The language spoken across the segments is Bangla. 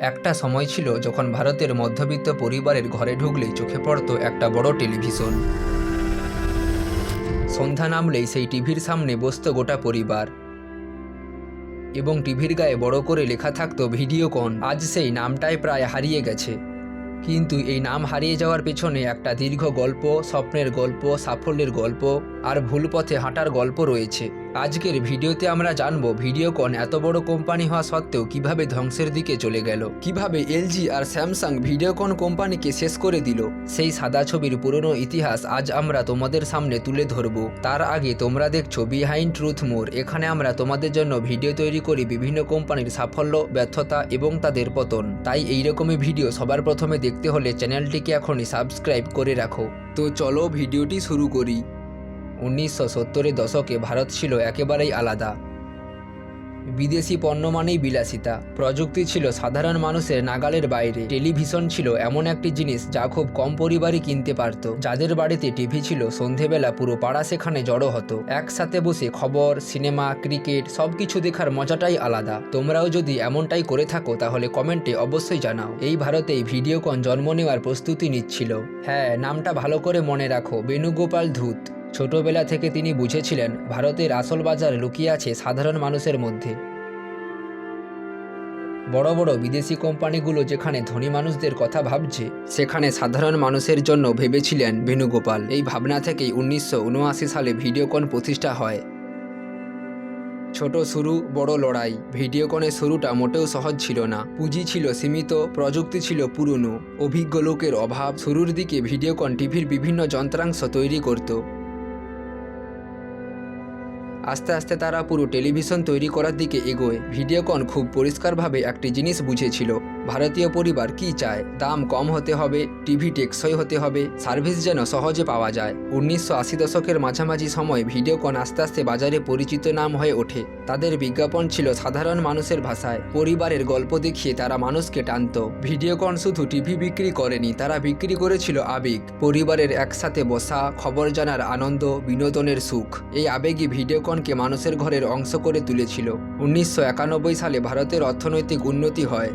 একটা সময় ছিল যখন ভারতের মধ্যবিত্ত পরিবারের ঘরে ঢুকলেই চোখে পড়তো একটা বড় টেলিভিশন। সন্ধ্যা নামলেই সেই টিভির সামনে বসতো গোটা পরিবার। এবং টিভির গায়ে বড় করে লেখা থাকতো ভিডিওকন আজ সেই নামটাই প্রায় হারিয়ে গেছে। কিন্তু এই নাম হারিয়ে যাওয়ার পেছনে একটা দীর্ঘ গল্প, স্বপ্নের গল্প, সাফল্যের গল্প আর ভুল পথে হাঁটার গল্প রয়েছে। আজকের ভিডিওতে আমরা জানব ভিডিওকন এত বড় কোম্পানি হওয়া সত্ত্বেও কীভাবে ধ্বংসের দিকে চলে গেল। কীভাবে এলজি আর স্যামসাং ভিডিওকন কোম্পানিকে শেষ করে দিল। সেই সাদা ছবির পুরনো ইতিহাস আজ আমরা তোমাদের সামনে তুলে ধরব। তার আগে তোমরা দেখছ বিহাইন্ড ট্রুথ মোর। এখানে আমরা তোমাদের জন্য ভিডিও তৈরি করি বিভিন্ন কোম্পানির সাফল্য, ব্যর্থতা এবং তাদের পতন। তাই এইরকমই ভিডিও সবার প্রথমে দেখতে হলে চ্যানেলটিকে এখনই সাবস্ক্রাইব করে রাখো। তো চলো ভিডিওটি শুরু করি। উনিশশো সত্তরের দশকে ভারত ছিল একেবারেই আলাদা। বিদেশি পণ্য মানেই বিলাসিতা। প্রযুক্তি ছিল সাধারণ মানুষের নাগালের বাইরে। টেলিভিশন ছিল এমন একটি জিনিস যা খুব কম পরিবারই কিনতে পারত। যাদের বাড়িতে টিভি ছিল, সন্ধেবেলা পুরো পাড়া সেখানে জড়ো হতো। একসাথে বসে খবর, সিনেমা, ক্রিকেট সব কিছু দেখার মজাটাই আলাদা। তোমরাও যদি এমনটাই করে থাকো, তাহলে কমেন্টে অবশ্যই জানাও। এই ভারতেই ভিডিওকন জন্ম নেওয়ার প্রস্তুতি নিচ্ছিল। হ্যাঁ নামটা ভালো করে মনে রাখো। বেণুগোপাল ধূত। ছোটবেলা থেকে তিনি বুঝেছিলেন, ভারতের আসল বাজার লুকিয়ে আছে সাধারণ মানুষের মধ্যে। বড় বড় বিদেশি কোম্পানিগুলো যেখানে ধনী মানুষদের কথা ভাবছে, সেখানে সাধারণ মানুষের জন্য ভেবেছিলেন বেণুগোপাল। এই ভাবনা থেকেই উনিশশো উনআশি সালে ভিডিওকন প্রতিষ্ঠা হয়। ছোট শুরু, বড় লড়াই। ভিডিওকনের শুরুটা মোটেও সহজ ছিল না। পুঁজি ছিল সীমিত, প্রযুক্তি ছিল পুরনো। অভিজ্ঞ লোকের অভাব শুরুর দিকে ভিডিওকন টিভির বিভিন্ন যন্ত্রাংশ তৈরি করত। আস্তে আস্তে তারা পুরো টেলিভিশন তৈরি করার দিকে এগোয়। ভিডিওকন খুব পরিষ্কারভাবে একটি জিনিস বুঝেছিল। ভারতীয় পরিবার কি চায়? দাম কম হতে হবে, টিভি টেকসই হতে হবে, সার্ভিস যেন সহজে পাওয়া যায়। উনিশশো আশি দশকের মাঝামাঝি সময় ভিডিওকন আস্তে আস্তে বাজারে পরিচিত নাম হয়ে ওঠে। তাদের বিজ্ঞাপন ছিল সাধারণ মানুষের ভাষায়। পরিবারের গল্প দেখিয়ে তারা মানুষকে টানত। ভিডিওকন শুধু টিভি বিক্রি করেনি, তারা বিক্রি করেছিল আবেগ। পরিবারের একসাথে বসা, খবর জানার আনন্দ, বিনোদনের সুখ। এই আবেগই ভিডিওকনকে মানুষের ঘরের অংশ করে তুলেছিল। উনিশশো একানব্বই সালে ভারতের অর্থনৈতিক উন্নতি হয়।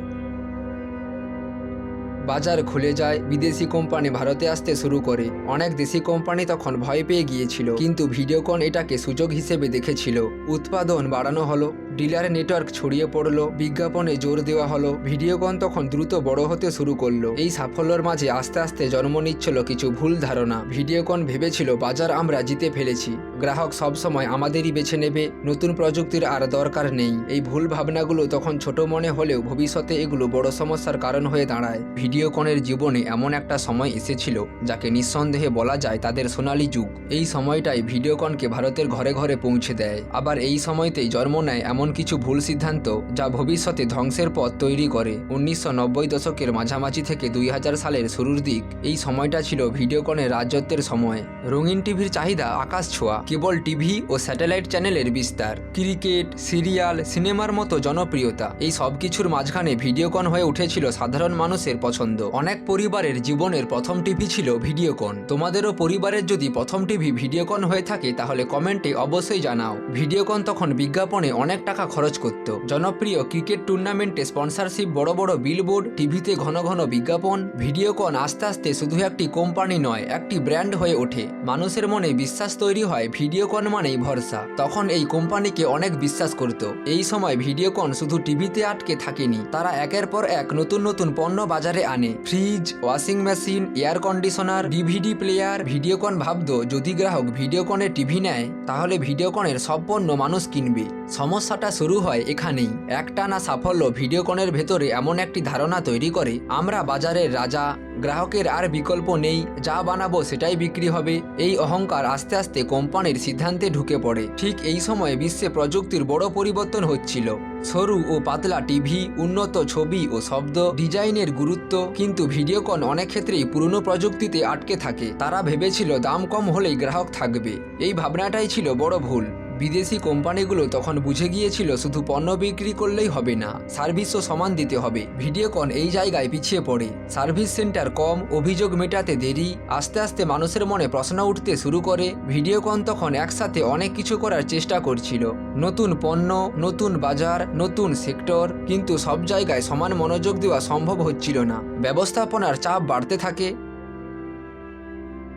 বাজার খুলে যায়, বিদেশি কোম্পানি ভারতে আসতে শুরু করে। অনেক দেশি কোম্পানি তখন ভয় পেয়ে গিয়েছিল, কিন্তু ভিডিওকন এটাকে সুযোগ হিসেবে দেখেছিল। উৎপাদন বাড়ানো হলো। ডিলার নেটওয়ার্ক ছড়িয়ে পড়ল, বিজ্ঞাপনে জোর দেওয়া হলো ভিডিওকন তখন দ্রুত বড় হতে শুরু করল। এই সাফল্যের মাঝে আস্তে আস্তে জন্ম নিচ্ছিল কিছু ভুল ধারণা। ভিডিওকন ভেবেছিল, বাজার আমরা জিতে ফেলেছি। গ্রাহক সবসময় আমাদেরই বেছে নেবে, নতুন প্রযুক্তির আর দরকার নেই। এই ভুল ভাবনাগুলো তখন ছোট মনে হলেও ভবিষ্যতে এগুলো বড় সমস্যার কারণ হয়ে দাঁড়ায়। ভিডিওকনের জীবনে এমন একটা সময় এসেছিল, যাকে নিঃসন্দেহে বলা যায় তাদের সোনালী যুগ। এই সময়টাই ভিডিওকনকে ভারতের ঘরে ঘরে পৌঁছে দেয়। আবার এই সময়তেই জন্ম নেয় এমন কিছু ভুল সিদ্ধান্ত যা ভবিষ্যতে ধ্বংসের পথ তৈরি করে। উনিশশো নব্বই দশকের মাঝামাঝি থেকে দুই হাজার সালের শুরুর দিক, এই সময়টা ছিল ভিডিওকনের রাজত্বের সময়। রঙিন টিভির চাহিদা আকাশ ছোঁয়া, কেবল টিভি ও স্যাটেলাইট চ্যানেলের বিস্তার। ক্রিকেট, সিরিয়াল, সিনেমার মতো জনপ্রিয়তা, এই সব কিছুর মাঝখানে ভিডিওকন হয়ে উঠেছিল সাধারণ মানুষের পছন্দ। অনেক পরিবারের জীবনের প্রথম টিভি ছিল ভিডিওকন। তোমাদেরও পরিবারের যদি প্রথম টিভি ভিডিওকন হয়ে থাকে, তাহলে কমেন্টে অবশ্যই জানাও। ভিডিওকন তখন বিজ্ঞাপনে অনেক টাকা খরচ করত। জনপ্রিয় ক্রিকেট টুর্নামেন্টে স্পন্সরশিপ, বড় বড় বিলবোর্ড টিভিতে ঘন ঘন বিজ্ঞাপন, ভিডিওকন আস্তে আস্তে শুধু একটি কোম্পানি নয়, একটি ব্র্যান্ড হয়ে ওঠে। মানুষের মনে বিশ্বাস তৈরি হয়, ভিডিওকন মানেই ভরসা। তখন এই কোম্পানিকে অনেক বিশ্বাস করত। এই সময় ভিডিওকন শুধু টিভিতে আটকে থাকেনি, তারা একের পর এক নতুন নতুন পণ্য বাজারে আনে। Fridge washing machine air conditioner DVD player Videocon ভাবত, যদি গ্রাহক ভিডিওকনের টিভি নেয়, তাহলে ভিডিওকনের সব পণ্য মানুষ কিনবে। সমস্যাটা শুরু হয় এখানেই। একটানা সাফল্য ভিডিওকনের ভেতরে এমন একটি ধারণা তৈরি করে, আমরা বাজারের রাজা, গ্রাহকের আর বিকল্প নেই, যা বানাবো সেটাই বিক্রি হবে। এই অহংকার আস্তে আস্তে কোম্পানির সিদ্ধান্তে ঢুকে পড়ে। ঠিক এই সময়ে বিশ্বে প্রযুক্তির বড় পরিবর্তন হচ্ছিল। সরু ও পাতলা টিভি, উন্নত ছবি ও শব্দ, ডিজাইনের গুরুত্ব। কিন্তু ভিডিওকন অনেক ক্ষেত্রেই পুরনো প্রযুক্তিতে আটকে থাকে। তারা ভেবেছিল দাম কম হলেই গ্রাহক থাকবে। এই ভাবনাটাই ছিল বড় ভুল। বিদেশি কোম্পানিগুলো তখন বুঝে গিয়েছিল শুধু পণ্য বিক্রি করলেই হবে না, সার্ভিসও সমান দিতে হবে। ভিডিওকন এই জায়গায় পিছিয়ে পড়ে। সার্ভিস সেন্টার কম, অভিযোগ মেটাতে দেরি, আস্তে আস্তে মানুষের মনে প্রশ্ন উঠতে শুরু করে। ভিডিওকন তখন একসাথে অনেক কিছু করার চেষ্টা করছিল। নতুন পণ্য, নতুন বাজার, নতুন সেক্টর, কিন্তু সব জায়গায় সমান মনোযোগ দেওয়া সম্ভব হচ্ছিল না। ব্যবস্থাপনার চাপ বাড়তে থাকে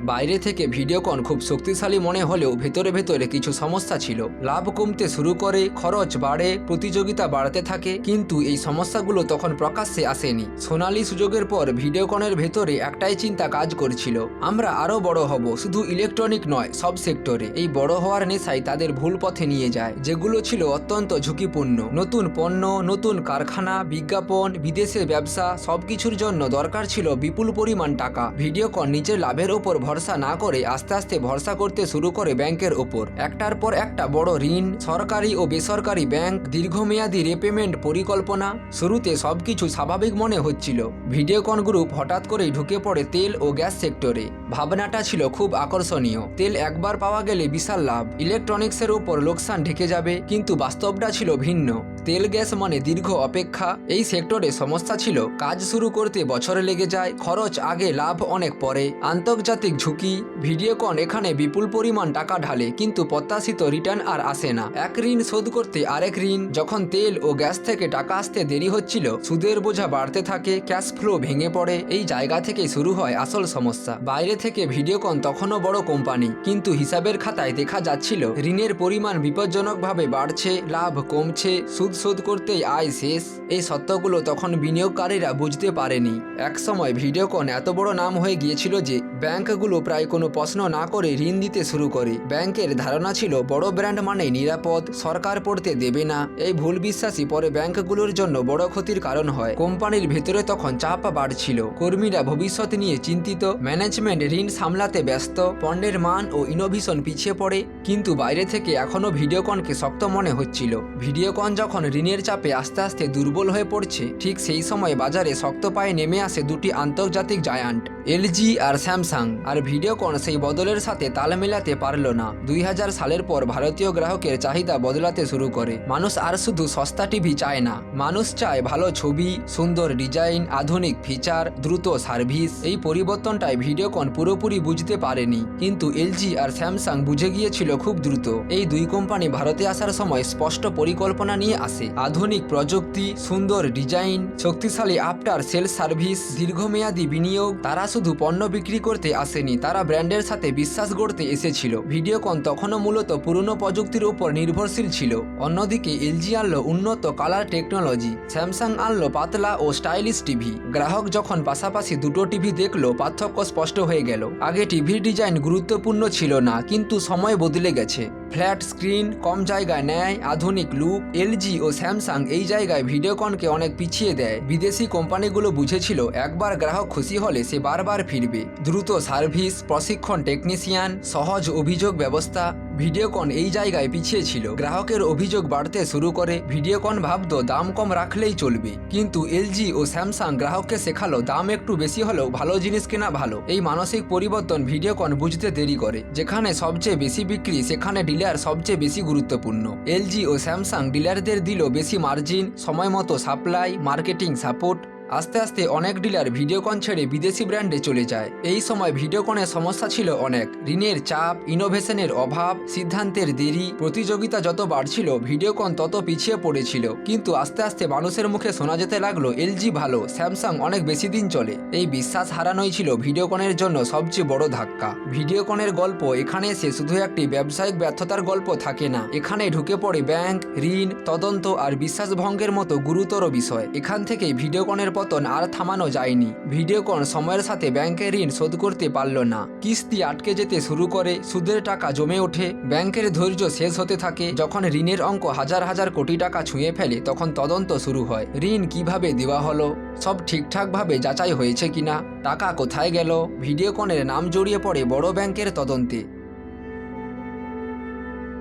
বাইরে থেকে ভিডিওকন খুব শক্তিশালী মনে হলেও ভেতরে ভেতরে কিছু সমস্যা ছিল। লাভ কমতে শুরু করে, খরচ বাড়ে, প্রতিযোগিতা বাড়তে থাকে, কিন্তু এই সমস্যাগুলো তখন প্রকাশ্যে আসেনি। সোনালী সুযোগের পর ভিডিওকনের ভেতরে একটাই চিন্তা কাজ করছিল, আমরা আরও বড় হব, শুধু ইলেকট্রনিক নয়, সব সেক্টরে। এই বড় হওয়ার নেশাই তাদের ভুল পথে নিয়ে যায়, যেগুলো ছিল অত্যন্ত ঝুঁকিপূর্ণ। নতুন পণ্য, নতুন কারখানা, বিজ্ঞাপন বিদেশে ব্যবসা, সবকিছুর জন্য দরকার ছিল বিপুল পরিমাণ টাকা। ভিডিওকন নিজের লাভের ওপর ভরসা না করে আস্তে আস্তে ভরসা করতে শুরু করে ব্যাংকের ওপর। একটার পর একটা বড় ঋণ, সরকারি ও বেসরকারি ব্যাংক, দীর্ঘমেয়াদী রেপেমেন্ট পরিকল্পনা, শুরুতে সবকিছু স্বাভাবিক মনে হচ্ছিল। ভিডিওকন গ্রুপ হঠাৎ করেই ঢুকে পড়ে তেল ও গ্যাস সেক্টরে। ভাবনাটা ছিল খুব আকর্ষণীয়। তেল একবার পাওয়া গেলে বিশাল লাভ। ইলেকট্রনিক্সের ওপর লোকসান ঢেকে যাবে, কিন্তু বাস্তবটা ছিল ভিন্ন। তেল, গ্যাস মানে দীর্ঘ অপেক্ষা। এই সেক্টরে সমস্যা ছিল, কাজ শুরু করতে বছরে লেগে যায়, খরচ আগে লাভ অনেক পরে। আন্তর্জাতিক ঝুঁকি ভিডিওকন এখানে বিপুল পরিমাণ টাকা ঢালে, কিন্তু প্রত্যাশিত রিটার্ন আর আসে না। এক ঋণ শোধ করতে আরেক ঋণ, যখন তেল ও গ্যাস থেকে টাকা আসতে দেরি হচ্ছিল, সুদের বোঝা বাড়তে থাকে, ক্যাশ ফ্লো ভেঙে পড়ে, এই জায়গা থেকে শুরু হয় আসল সমস্যা। বাইরে থেকে ভিডিওকন তখনও বড় কোম্পানি, কিন্তু হিসাবের খাতায় দেখা যাচ্ছিল, ঋণের পরিমাণ বিপজ্জনকভাবে বাড়ছে, লাভ কমছে, সুদ শোধ করতেই আয় শেষ এই সত্যগুলো তখন বিনিয়োগকারীরা বুঝতে পারেনি। একসময় ভিডিওকন এত বড় নাম হয়ে গিয়েছিল যে ব্যাংকগুলো প্রায় কোনো প্রশ্ন না করে ঋণ দিতে শুরু করে। ব্যাংকের ধারণা ছিল, বড় ব্র্যান্ড মানে নিরাপদ, সরকার পড়তে দেবে না। এই ভুল বিশ্বাসই পরে ব্যাংকগুলোর জন্য বড় ক্ষতির কারণ হয়। কোম্পানির ভেতরে তখন চাপ বাড়ছিল। কর্মীরা ভবিষ্যৎ নিয়ে চিন্তিত। ম্যানেজমেন্ট ঋণ সামলাতে ব্যস্ত। পণ্যের মান ও ইনোভেশন পিছিয়ে পড়ে। কিন্তু বাইরে থেকে এখনও ভিডিওকনকে শক্ত মনে হচ্ছিল। ভিডিওকন যখন ঋণের চাপে আস্তে আস্তে দুর্বল হয়ে পড়ছে, ঠিক সেই সময় বাজারে শক্ত পায়ে নেমে আসে দুটি আন্তর্জাতিক জায়ান্ট, এলজি আর স্যামসাং। আর ভিডিওকন সেই বদলের সাথে তাল মেলাতে পারল না। দুই হাজার সালের পর ভারতীয় গ্রাহকের চাহিদা বদলাতে শুরু করে। মানুষ আর শুধু সস্তা টিভি চায় না। মানুষ চায় ভালো ছবি, সুন্দর ডিজাইন, আধুনিক ফিচার, দ্রুত সার্ভিস। এই পরিবর্তনটাই ভিডিওকন পুরোপুরি বুঝতে পারেনি। কিন্তু এলজি আর স্যামসাং বুঝে গিয়েছিল খুব দ্রুত। এই দুই কোম্পানি ভারতে আসার সময় স্পষ্ট পরিকল্পনা নিয়ে আসে। আধুনিক প্রযুক্তি, সুন্দর ডিজাইন, শক্তিশালী আফটার সেলস সার্ভিস, দীর্ঘমেয়াদী বিনিয়োগ। তারা শুধু পণ্য বিক্রি করতে আসেনি। তারা ব্র্যান্ডের সাথে বিশ্বাস গড়তে এসেছিল। ভিডিওকন তখনও মূলত পুরনো প্রযুক্তির উপর নির্ভরশীল ছিল। অন্যদিকে এলজি আনলো উন্নত কালার টেকনোলজি স্যামসাং আনলো পাতলা ও স্টাইলিশ টিভি গ্রাহক যখন পাশাপাশি দুটো টিভি দেখল, পার্থক্য স্পষ্ট হয়ে গেল। আগে টিভির ডিজাইন গুরুত্বপূর্ণ ছিল না, কিন্তু সময় বদলে গেছে। ফ্ল্যাট স্ক্রিন, কম জায়গায় নেয় আধুনিক লুক, এলজি ও স্যামসাং এই জায়গায় ভিডিওকনকে অনেক পিছিয়ে দেয়। বিদেশি কোম্পানিগুলো বুঝেছিল, একবার গ্রাহক খুশি হলে সে বারবার ফিরবে। দ্রুত সার্ভিস, প্রশিক্ষণ টেকনিশিয়ান, সহজ অভিযোগ ব্যবস্থা ভিডিওকন এই জায়গায় পিছিয়ে ছিল। গ্রাহকের অভিযোগ বাড়তে শুরু করে, ভিডিওকন ভাবতো দাম কম রাখলেই চলবে। কিন্তু এলজি ও স্যামসাং গ্রাহককে শেখালো, দাম একটু বেশি হলেও ভালো জিনিস কেনা ভালো। এই মানসিক পরিবর্তন ভিডিওকন বুঝতে দেরি করে। যেখানে সবচেয়ে বেশি বিক্রি, সেখানে ডিলার সবচেয়ে বেশি গুরুত্বপূর্ণ। এলজি ও স্যামসাং ডিলারদের দিল বেশি মার্জিন, সময় মতো সাপ্লাই, মার্কেটিং সাপোর্ট আস্তে আস্তে অনেক ডিলার ভিডিওকন ছেড়ে বিদেশি ব্র্যান্ডে চলে যায়। এই সময় ভিডিওকনের সমস্যা ছিল অনেক। ঋণের চাপ ইনোভেশনের অভাব, সিদ্ধান্তের দেরি, প্রতিযোগিতা যত বাড়ছিল ভিডিওকন তত পিছিয়ে পড়েছিল। কিন্তু আস্তে আস্তে মানুষের মুখে শোনা যেতে লাগল, এলজি ভালো, স্যামসাং অনেক বেশি দিন চলে। এই বিশ্বাস হারানোই ছিল ভিডিওকনের জন্য সবচেয়ে বড় ধাক্কা। ভিডিওকনের গল্প এখানে এসে শুধু একটি ব্যবসায়িক ব্যর্থতার গল্প থাকে না। এখানে ঢুকে পড়ে ব্যাংক, ঋণ, তদন্ত আর বিশ্বাসভঙ্গের মতো গুরুতর বিষয়। এখান থেকেই ভিডিওকনের পতন আর থামানো যায়নি। ভিডিওকন সময়ের সাথে ব্যাংকের ঋণ শোধ করতে পারল না। কিস্তি আটকে যেতে শুরু করে, সুদের টাকা জমে ওঠে, ব্যাংকের ধৈর্য শেষ হতে থাকে, যখন ঋণের অঙ্ক হাজার হাজার কোটি টাকা ছুঁয়ে ফেলে, তখন তদন্ত শুরু হয়। ঋণ কীভাবে দেওয়া হলো? সব ঠিকঠাকভাবে যাচাই হয়েছে কিনা? টাকা কোথায় গেল? ভিডিওকনের নাম জড়িয়ে পড়ে বড় ব্যাংকের তদন্তে।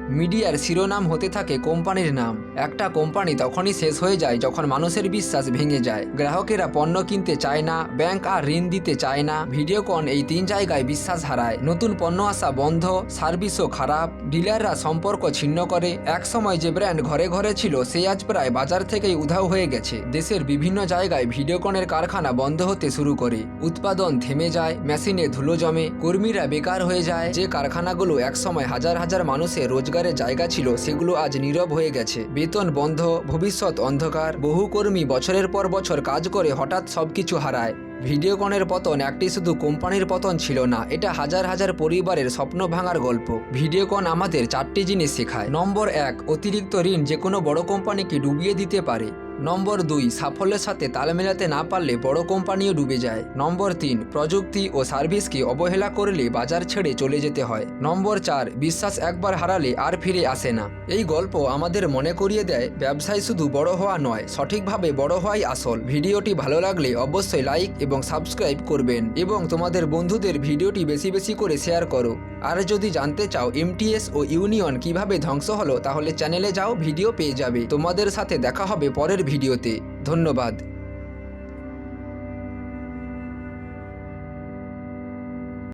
মিডিয়ার শিরোনাম হতে থাকে কোম্পানির নাম। একটা কোম্পানি তখনই শেষ হয়ে যায় যখন মানুষের বিশ্বাস ভেঙে যায়। গ্রাহকেরা পণ্য কিনতে চায় না, ব্যাংক আর ঋণ দিতে চায় না। ভিডিওকন এই তিন জায়গায় বিশ্বাস হারায়। নতুন পণ্য আসা বন্ধ, সার্ভিসও খারাপ, ডিলাররা সম্পর্ক ছিন্ন করে। একসময় যে ব্র্যান্ড ঘরে ঘরে ছিল, সে আজ প্রায় বাজার থেকেই উধাও হয়ে গেছে। দেশের বিভিন্ন জায়গায় ভিডিওকনের কারখানা বন্ধ হতে শুরু করে। উৎপাদন থেমে যায়, মেশিনে ধুলো জমে, কর্মীরা বেকার হয়ে যায়। যে কারখানাগুলো একসময় হাজার হাজার মানুষের রোজগারের জায়গা ছিল, সেগুলো আজ নীরব হয়ে গেছে। বেতন বন্ধ, ভবিষ্যৎ অন্ধকার। বহু কর্মী বছরের পর বছর কাজ করে হঠাৎ সব কিছু হারায়। ভিডিওকনের পতন একটি শুধু কোম্পানির পতন ছিল না, এটা হাজার হাজার পরিবারের স্বপ্ন ভাঙার গল্প। ভিডিওকন আমাদের চারটি জিনিস শেখায়। নম্বর এক, অতিরিক্ত ঋণ যে কোনো বড় কোম্পানিকে ডুবিয়ে দিতে পারে। নম্বর দুই, সাফল্যের সাথে তাল মেলাতে না পারলে বড় কোম্পানিও ডুবে যায়। নম্বর তিন, প্রযুক্তি ও সার্ভিসকে অবহেলা করলে বাজার ছেড়ে চলে যেতে হয়। নম্বর চার, বিশ্বাস একবার হারালে আর ফিরে আসে না। এই গল্প আমাদের মনে করিয়ে দেয়, ব্যবসায় শুধু বড় হওয়া নয়, সঠিকভাবে বড় হওয়াই আসল। ভিডিওটি ভালো লাগলে অবশ্যই লাইক এবং সাবস্ক্রাইব করবেন এবং তোমাদের বন্ধুদের ভিডিওটি বেশি বেশি করে শেয়ার করো। আর যদি জানতে চাও এমটিএস ও ইউনিয়ন কীভাবে ধ্বংস হলো, তাহলে চ্যানেলে যাও ভিডিও পেয়ে যাবে। তোমাদের সাথে দেখা হবে পরের ভিডিওতে ধন্যবাদ।